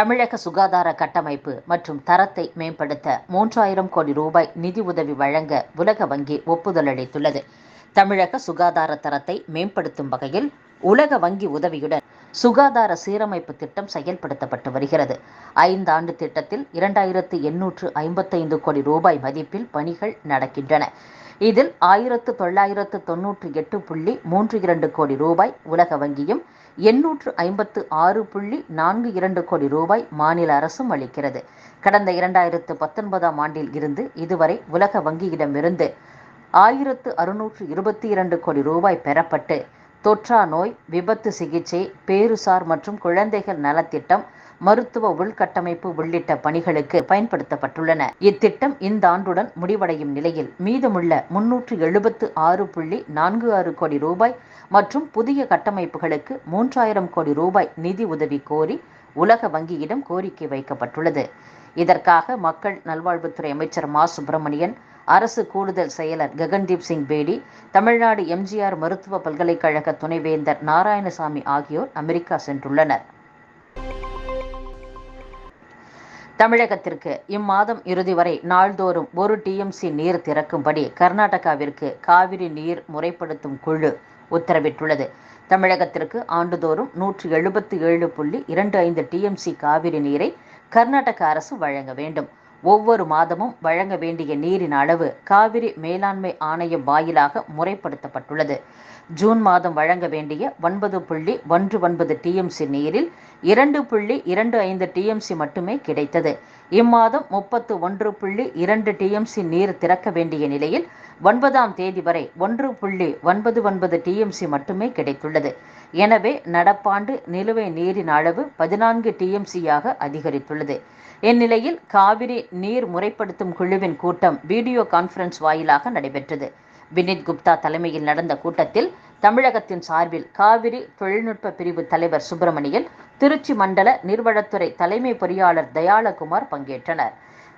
தமிழக சுகாதார கட்டமைப்பு மற்றும் தரத்தை மேம்படுத்த மூன்றாயிரம் கோடி ரூபாய் நிதி உதவி வழங்க உலக வங்கி ஒப்புதல் அளித்துள்ளது. தமிழக சுகாதார தரத்தை மேம்படுத்தும் வகையில் உலக வங்கி உதவியுடன் சுகாதார சீரமைப்பு திட்டம் செயல்படுத்தப்பட்டு வருகிறது. ஐந்தாண்டு திட்டத்தில் இரண்டாயிரத்து எண்ணூற்று ஐம்பத்தைந்து கோடி ரூபாய் மதிப்பில் பணிகள் நடக்கின்றன. இதில் ஆயிரத்து தொள்ளாயிரத்து தொன்னூற்றி எட்டு புள்ளி மூன்று இரண்டு கோடி ரூபாய் உலக வங்கியும் எண்ணூற்று ஐம்பத்து ஆறு புள்ளி நான்கு இரண்டு கோடி ரூபாய் மாநில அரசும் அளிக்கிறது. கடந்த இரண்டாயிரத்து பத்தொன்பதாம் ஆண்டில் இருந்து இதுவரை உலக வங்கியிடமிருந்து ஆயிரத்து அறுநூற்று இருபத்தி இரண்டு கோடி ரூபாய் பெறப்பட்டு தொற்றா நோய் விபத்து சிகிச்சை பேருசார் மற்றும் குழந்தைகள் நலத்திட்டம் மருத்துவ உள்கட்டமைப்பு உள்ளிட்ட பணிகளுக்கு பயன்படுத்தப்பட்டுள்ளன. இத்திட்டம் இந்த ஆண்டுடன் முடிவடையும் நிலையில் மீதமுள்ள முன்னூற்று எழுபத்து ஆறு புள்ளி நான்கு ஆறு கோடி ரூபாய் மற்றும் புதிய கட்டமைப்புகளுக்கு மூன்றாயிரம் கோடி ரூபாய் நிதி உதவி கோரி உலக வங்கியிடம் கோரிக்கை வைக்கப்பட்டுள்ளது. இதற்காக மக்கள் நல்வாழ்வுத்துறை அமைச்சர் மா. சுப்பிரமணியன் அரசு கூடுதல் செயலர் ககன்தீப் சிங் பேடி தமிழ்நாடு எம்ஜிஆர் மருத்துவ பல்கலைக்கழக துணைவேந்தர் நாராயணசாமி ஆகியோர் அமெரிக்கா சென்றுள்ளனர். தமிழகத்திற்கு இம்மாதம் இறுதி வரை நாள்தோறும் ஒரு டிஎம்சி நீர் திறக்கும்படி கர்நாடகாவிற்கு காவிரி நீர் முறைப்படுத்தும் குழு உத்தரவிட்டுள்ளது. தமிழகத்திற்கு ஆண்டுதோறும் நூற்றி எழுபத்தி ஏழு புள்ளி இரண்டு ஐந்து டிஎம்சி காவிரி நீரை கர்நாடக அரசு வழங்க வேண்டும். ஒவ்வொரு மாதமும் வழங்க வேண்டிய நீரின் அளவு காவிரி மேலாண்மை ஆணையம் வாயிலாக முறைப்படுத்தப்பட்டுள்ளது. ஜூன் மாதம் வழங்க வேண்டிய ஒன்பது புள்ளி ஒன்று ஒன்பது டிஎம்சி நீரில் இரண்டு புள்ளி இரண்டு ஐந்து டிஎம்சி மட்டுமே கிடைத்தது. இம்மாதம் முப்பத்து ஒன்று புள்ளி இரண்டு டிஎம்சி நீர் திறக்க வேண்டிய நிலையில் ஒன்பதாம் தேதி வரை ஒன்று புள்ளி ஒன்பது ஒன்பது டிஎம்சி மட்டுமே கிடைத்துள்ளது. எனவே நடப்பாண்டு நிலுவை நீரின் அளவு பதினான்கு டிஎம்சியாக அதிகரித்துள்ளது. இந்நிலையில் காவிரி நீர் முறைப்படுத்தும் குழுவின் கூட்டம் வீடியோ கான்ஃபரன்ஸ் வாயிலாக நடைபெற்றது. வினித் குப்தா தலைமையில் நடந்த கூட்டத்தில் தமிழகத்தின் சார்பில் காவிரி தொழில்நுட்ப பிரிவு தலைவர் சுப்பிரமணியன் திருச்சி மண்டல நீர்வளத்துறை தலைமை பொறியாளர் தயாளகுமார் பங்கேற்றனர்.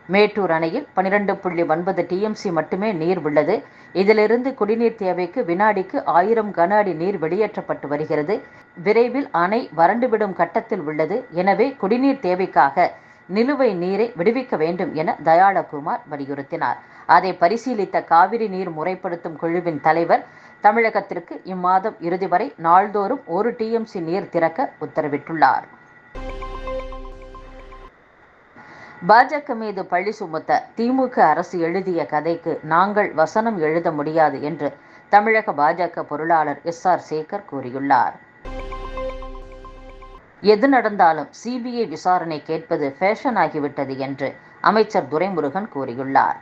மேட்டூர் அணையில் பனிரெண்டு புள்ளி ஒன்பது டிஎம்சி மட்டுமே நீர் உள்ளது. இதிலிருந்து குடிநீர் தேவைக்கு வினாடிக்கு ஆயிரம் கன அடி நீர் வெளியேற்றப்பட்டு வருகிறது. விரைவில் அணை வறண்டுவிடும் கட்டத்தில் உள்ளது. எனவே குடிநீர் தேவைக்காக நிலுவை நீரை விடுவிக்க வேண்டும் என தயாளகுமார் வலியுறுத்தினார். அதை பரிசீலித்த காவிரி நீர் முறைப்படுத்தும் குழுவின் தலைவர் தமிழகத்திற்கு இம்மாதம் இறுதி வரை நாள்தோறும் ஒரு டிஎம்சி நீர் திறக்க உத்தரவிட்டுள்ளார். பாஜக மீது பழி சுமத்த திமுக அரசு எழுதிய கதைக்கு நாங்கள் வசனம் எழுத முடியாது என்று தமிழக பாஜக பொருளாளர் எஸ் ஆர் சேகர் கூறியுள்ளார். எது நடந்தாலும் சிபிஐ விசாரணை கேட்பது ஃபேஷன் ஆகிவிட்டது என்று அமைச்சர் துரைமுருகன் கூறியுள்ளார்.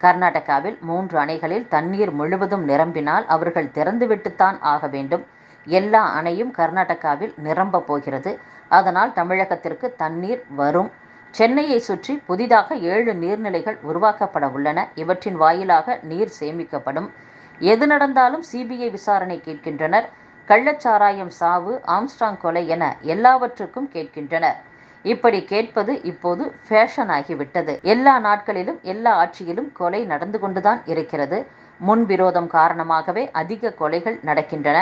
கர்நாடகாவில் மூன்று அணைகளில் தண்ணீர் முழுவதும் நிரம்பினால் அவர்கள் திறந்துவிட்டுத்தான் ஆக வேண்டும். எல்லா அணையும் கர்நாடகாவில் நிரம்பப் போகிறது. அதனால் தமிழகத்திற்கு தண்ணீர் வரும். சென்னையை சுற்றி புதிதாக ஏழு நீர்நிலைகள் உருவாக்கப்பட உள்ளன. இவற்றின் வாயிலாக நீர் சேமிக்கப்படும். எது நடந்தாலும் சிபிஐ விசாரணை கேட்கின்றனர். கள்ளச்சாராயம் சாவு ஆம்ஸ்டாங் கொலை என எல்லாவற்றுக்கும் கேட்கின்றனர். இப்படி கேட்பது இப்போது ஃபேஷன் ஆகிவிட்டது. எல்லா நாட்களிலும் எல்லா ஆட்சியிலும் கொலை நடந்து கொண்டுதான் இருக்கிறது. முன்விரோதம் காரணமாகவே அதிக கொலைகள் நடக்கின்றன.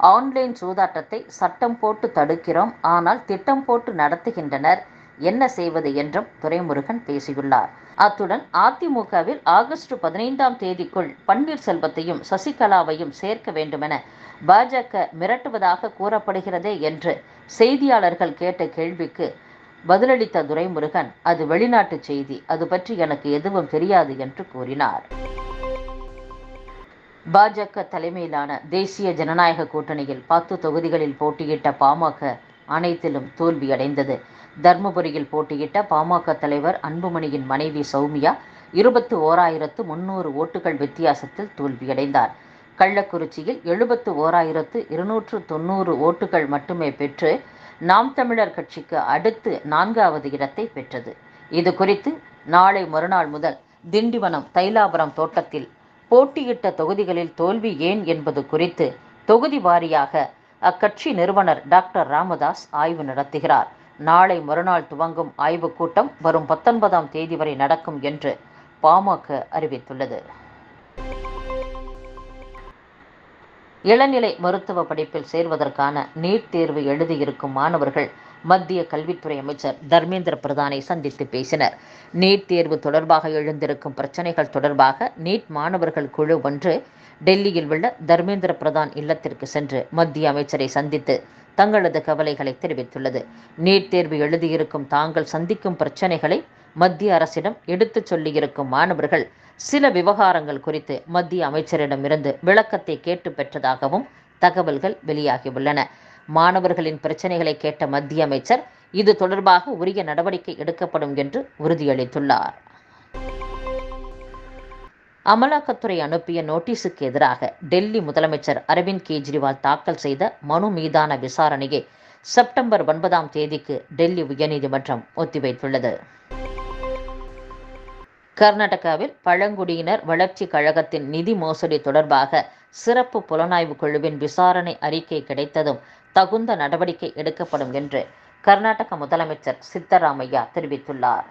ஆன்லைன் சூதாட்டத்தை சட்டம் போட்டு தடுக்கிறோம். ஆனால் திட்டம் போட்டு நடத்துகின்றனர். என்ன செய்வது என்றும் துரைமுருகன் பேசியுள்ளார். அத்துடன் அதிமுகவில் ஆகஸ்ட் பதினைந்தாம் தேதிக்குள் பன்னீர்செல்வத்தையும் சசிகலாவையும் சேர்க்க வேண்டுமென பாஜக மிரட்டுவதாக கூறப்படுகிறதே என்று செய்தியாளர்கள் கேட்ட கேள்விக்கு பதிலளித்த துரைமுருகன் அது வெளிநாட்டு செய்தி. அது பற்றி எனக்கு எதுவும் தெரியாது என்று கூறினார். பாஜக தலைமையிலான தேசிய ஜனநாயக கூட்டணியில் பத்து தொகுதிகளில் போட்டியிட்ட பாமக அனைத்திலும் தோல்வியடைந்தது. தர்மபுரியில் போட்டியிட்ட பாமக தலைவர் அன்புமணியின் மனைவி சௌமியா இருபத்து ஓராயிரத்து முன்னூறு ஓட்டுகள் வித்தியாசத்தில் தோல்வியடைந்தார். கள்ளக்குறிச்சியில் எழுபத்து ஓராயிரத்து இருநூற்று தொண்ணூறு ஓட்டுகள் மட்டுமே பெற்று நாம் தமிழர் கட்சிக்கு அடுத்து நான்காவது இடத்தை பெற்றது. இது குறித்து நாளை மறுநாள் முதல் திண்டிவனம் தைலாபுரம் தோட்டத்தில் போட்டியிட்ட தொகுதிகளில் தோல்வி ஏன் என்பது குறித்து தொகுதி வாரியாக அக்கட்சி நிறுவனர் டாக்டர் ராமதாஸ் ஆய்வு நடத்துகிறார். நாளை மறுநாள் துவங்கும் ஆய்வுக் கூட்டம் வரும் பத்தொன்பதாம் தேதி வரை நடக்கும் என்று பாமக அறிவித்துள்ளது. இளநிலை மருத்துவ படிப்பில் சேர்வதற்கான நீட் தேர்வு எழுதியிருக்கும் மாணவர்கள் மத்திய கல்வித்துறை அமைச்சர் தர்மேந்திர பிரதானை சந்தித்து பேசினர். நீட் தேர்வு தொடர்பாக எழுந்திருக்கும் பிரச்சனைகள் தொடர்பாக நீட் மாணவர்கள் குழு ஒன்று டெல்லியில் உள்ள தர்மேந்திர பிரதான் இல்லத்திற்கு சென்று மத்திய அமைச்சரை சந்தித்து தங்களது கவலைகளை தெரிவித்துள்ளது. நீட் தேர்வு எழுதியிருக்கும் தாங்கள் சந்திக்கும் பிரச்சனைகளை மத்திய அரசிடம் எடுத்துச் சொல்லியிருக்கும் மாணவர்கள் சில விவகாரங்கள் குறித்து மத்திய அமைச்சரிடமிருந்து விளக்கத்தை கேட்டு பெற்றதாகவும் தகவல்கள் வெளியாகியுள்ளன. மாணவர்களின் பிரச்சனைகளை கேட்ட மத்திய அமைச்சர் இது தொடர்பாக உரிய நடவடிக்கை எடுக்கப்படும் என்று உறுதியளித்துள்ளார். அமலாக்கத்துறை அனுப்பிய நோட்டீஸுக்கு எதிராக டெல்லி முதலமைச்சர் அரவிந்த் கெஜ்ரிவால் தாக்கல் செய்த மனு மீதான விசாரணையை செப்டம்பர் ஒன்பதாம் தேதிக்கு டெல்லி உயர்நீதிமன்றம் ஒத்திவைத்துள்ளது. கர்நாடகாவில் பழங்குடியினர் வளர்ச்சி கழகத்தின் நிதி மோசடி தொடர்பாக சிறப்பு புலனாய்வு குழுவின் விசாரணை அறிக்கை கிடைத்ததும் தகுந்த நடவடிக்கை எடுக்கப்படும் என்று கர்நாடக முதலமைச்சர் சித்தராமையா தெரிவித்துள்ளார்.